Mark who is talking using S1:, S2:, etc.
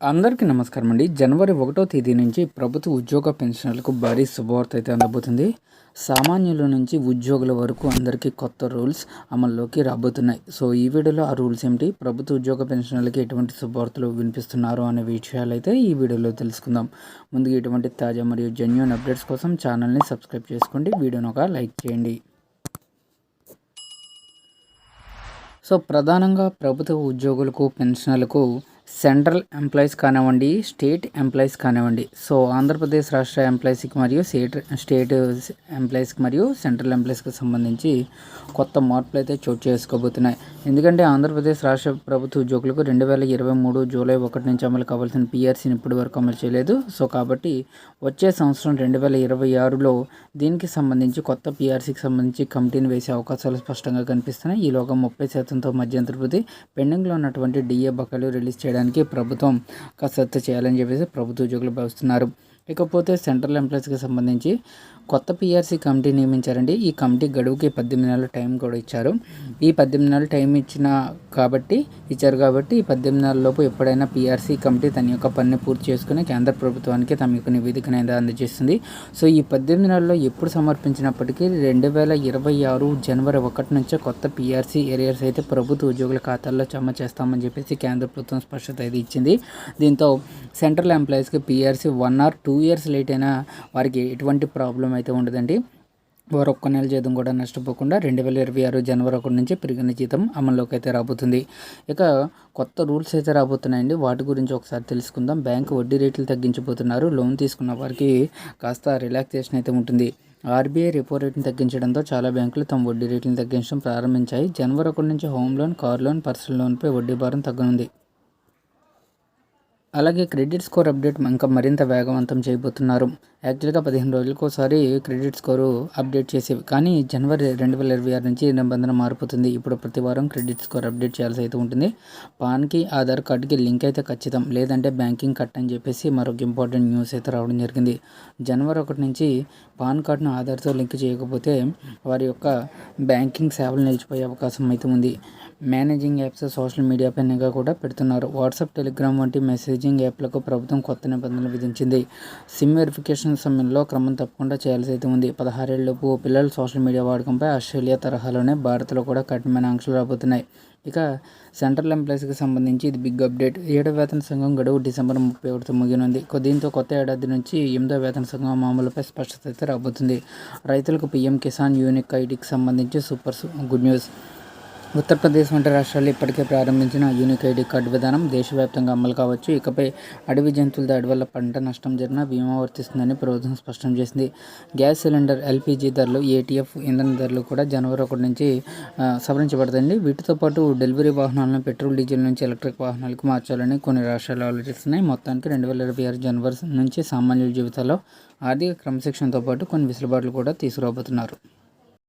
S1: అందరికీ నమస్కారం అండి. జనవరి ఒకటో తేదీ నుంచి ప్రభుత్వ ఉద్యోగ పెన్షన్లకు భారీ శుభవార్త అయితే అందబోతుంది. సామాన్యుల నుంచి ఉద్యోగుల వరకు అందరికీ కొత్త రూల్స్ అమల్లోకి రాబోతున్నాయి. సో ఈ వీడియోలో ఆ రూల్స్ ఏమిటి? ప్రభుత్వ ఉద్యోగ పెన్షన్లకి ఎటువంటి శుభవార్తలు వినిపిస్తున్నారు అనే విషయాలు అయితే ఈ వీడియోలో తెలుసుకుందాం. ముందుగా ఇటువంటి తాజా మరియు జెన్యున్ అప్డేట్స్ కోసం ఛానల్ని సబ్స్క్రైబ్ చేసుకోండి. వీడియోను ఒక లైక్ చేయండి. సో ప్రధానంగా ప్రభుత్వ ఉద్యోగులకు పెన్షన్లకు సెంట్రల్ ఎంప్లాయీస్ కానివ్వండి స్టేట్ ఎంప్లాయీస్ కానివ్వండి. సో ఆంధ్రప్రదేశ్ రాష్ట్ర ఎంప్లాయీస్కి మరియు స్టేట్ స్టేట్ ఎంప్లాయీస్కి మరియు సెంట్రల్ ఎంప్లాయీస్కి సంబంధించి కొత్త మార్పులు అయితే చోటు చేసుకోబోతున్నాయి. ఎందుకంటే ఆంధ్రప్రదేశ్ రాష్ట్ర ప్రభుత్వ ఉద్యోగులకు రెండు వేల ఇరవై మూడు జూలై ఒకటి నుంచి అమలు కావాల్సిన పిఆర్సీని ఇప్పటి వరకు అమలు చేయలేదు. సో కాబట్టి వచ్చే సంవత్సరం రెండు వేల ఇరవై ఆరులో దీనికి సంబంధించి కొత్త పిఆర్సీకి సంబంధించి కమిటీని వేసే అవకాశాలు స్పష్టంగా కనిపిస్తున్నాయి. ఈలోగా ముప్పై శాతంతో మధ్యంతరపతి పెండింగ్లో ఉన్నటువంటి డిఏ బకాయిలు రిలీజ్ చేయడానికి చేయడానికి ప్రభుత్వం కసరత్తు చేయాలని చెప్పేసి ప్రభుత్వ ఉద్యోగులు భావిస్తున్నారు. ఇకపోతే సెంట్రల్ ఎంప్లాయీస్కి సంబంధించి కొత్త పిఆర్సీ కమిటీ నియమించారండి. ఈ కమిటీ గడువుకి పద్దెనిమిది నెలల టైం కూడా ఇచ్చారు. ఈ పద్దెనిమిది నెలల టైం ఇచ్చిన కాబట్టి ఇచ్చారు కాబట్టి ఈ పద్దెనిమిది నెలలలోపు ఎప్పుడైనా పిఆర్సీ కమిటీ తన యొక్క పనిని పూర్తి చేసుకుని కేంద్ర ప్రభుత్వానికి తమ యొక్క నివేదికను అందజేస్తుంది. సో ఈ పద్దెనిమిది నెలల్లో ఎప్పుడు సమర్పించినప్పటికీ రెండు వేల ఇరవై ఆరు జనవరి ఒకటి నుంచే కొత్త పిఆర్సీ ఏరియర్స్ అయితే ప్రభుత్వ ఉద్యోగుల ఖాతాల్లో జమ చేస్తామని చెప్పేసి కేంద్ర ప్రభుత్వం స్పష్టత అయితే ఇచ్చింది. దీంతో సెంట్రల్ ఎంప్లాయీస్కి PRC one or two two years late అయినా వారికి ఎటువంటి ప్రాబ్లం అయితే ఉండదండి. వారు ఒక్క నెల జీతం కూడా నష్టపోకుండా రెండు వేల ఇరవై ఆరు జనవరి ఒకటి నుంచి పెరిగిన జీతం అమల్లోకి అయితే రాబోతుంది. ఇక కొత్త రూల్స్ అయితే రాబోతున్నాయండి. వాటి గురించి ఒకసారి తెలుసుకుందాం. బ్యాంకు వడ్డీ రేట్లు తగ్గించబోతున్నారు. లోన్ తీసుకున్న వారికి కాస్త రిలాక్సేషన్ అయితే ఉంటుంది. ఆర్బీఐ రెపో రేట్ని తగ్గించడంతో చాలా బ్యాంకులు తమ వడ్డీ రేట్లను తగ్గించడం ప్రారంభించాయి. జనవరి ఒకటి నుంచి home loan car loan personal లోన్పై వడ్డీ భారం తగ్గనుంది. అలాగే క్రెడిట్ స్కోర్ అప్డేట్ ఇంకా మరింత వేగవంతం చేయబోతున్నారు. యాక్చువల్గా పదిహేను రోజులకోసారి క్రెడిట్ స్కోరు అప్డేట్ చేసేవి కానీ జనవరి రెండు వేల ఇరవై ఆరు నుంచి నిబంధన మారిపోతుంది. ఇప్పుడు ప్రతి వారం క్రెడిట్ స్కోర్ అప్డేట్ చేయాల్సి అయితే ఉంటుంది. పాన్కి ఆధార్ కార్డుకి లింక్ అయితే ఖచ్చితం. లేదంటే బ్యాంకింగ్ కట్ అని చెప్పేసి మరొక ఇంపార్టెంట్ న్యూస్ అయితే రావడం జరిగింది. జనవరి ఒకటి నుంచి పాన్ కార్డును ఆధార్తో లింక్ చేయకపోతే వారి యొక్క బ్యాంకింగ్ సేవలు నిలిచిపోయే అవకాశం అయితే ఉంది. మేనేజింగ్ యాప్స్ సోషల్ మీడియా పైనగా కూడా పెడుతున్నారు. వాట్సాప్ టెలిగ్రామ్ వంటి మెసేజ్ మెసేజింగ్ యాప్లకు ప్రభుత్వం కొత్త నిబంధనలు విధించింది. సిమ్ వెరిఫికేషన్ సమయంలో క్రమం తప్పకుండా చేయాల్సి అయితే ఉంది. పదహారేళ్ళపు పిల్లలు సోషల్ మీడియా వాడకంపై ఆస్ట్రేలియా తరహాలోనే భారత్లో కూడా కఠినమైన ఆంక్షలు రాబోతున్నాయి. ఇక సెంట్రల్ ఎంప్లాయీస్కి సంబంధించి ఇది బిగ్ అప్డేట్. ఏడో వేతన సంఘం గడువు డిసెంబర్ ముప్పై ఒకటితో ముగినుంది దీంతో కొత్త ఏడాది నుంచి ఎనిమిదో వేతన సంఘం మామూలుపై స్పష్టత అయితే రాబోతుంది. రైతులకు పీఎం కిసాన్ యూనిక్ ఐడికి సంబంధించి సూపర్ గుడ్ న్యూస్. ఉత్తరప్రదేశ్ వంటి రాష్ట్రాలు ఇప్పటికే ప్రారంభించిన యూనిక్ ఐడి కార్డు విధానం దేశవ్యాప్తంగా అమలు కావచ్చు. ఇకపై అడవి జంతువుల దాడి వల్ల పంట నష్టం జరిగిన బీమా వర్తిస్తుందని ప్రభుత్వం స్పష్టం చేసింది. గ్యాస్ సిలిండర్ ఎల్పిజి ధరలు ఏటీఎఫ్ ఇంధన ధరలు కూడా జనవరి ఒకటి నుంచి సవరించబడతాయండి. వీటితో పాటు డెలివరీ వాహనాలను పెట్రోల్ డీజిల్ నుంచి ఎలక్ట్రిక్ వాహనాలకు మార్చాలని కొన్ని రాష్ట్రాలు ఆలోచిస్తున్నాయి. మొత్తానికి రెండు వేల ఇరవై ఆరు జనవరి నుంచి సామాన్యుల జీవితాల్లో ఆర్థిక క్రమశిక్షణతో పాటు కొన్ని వెసులుబాట్లు కూడా తీసుకురాబోతున్నారు.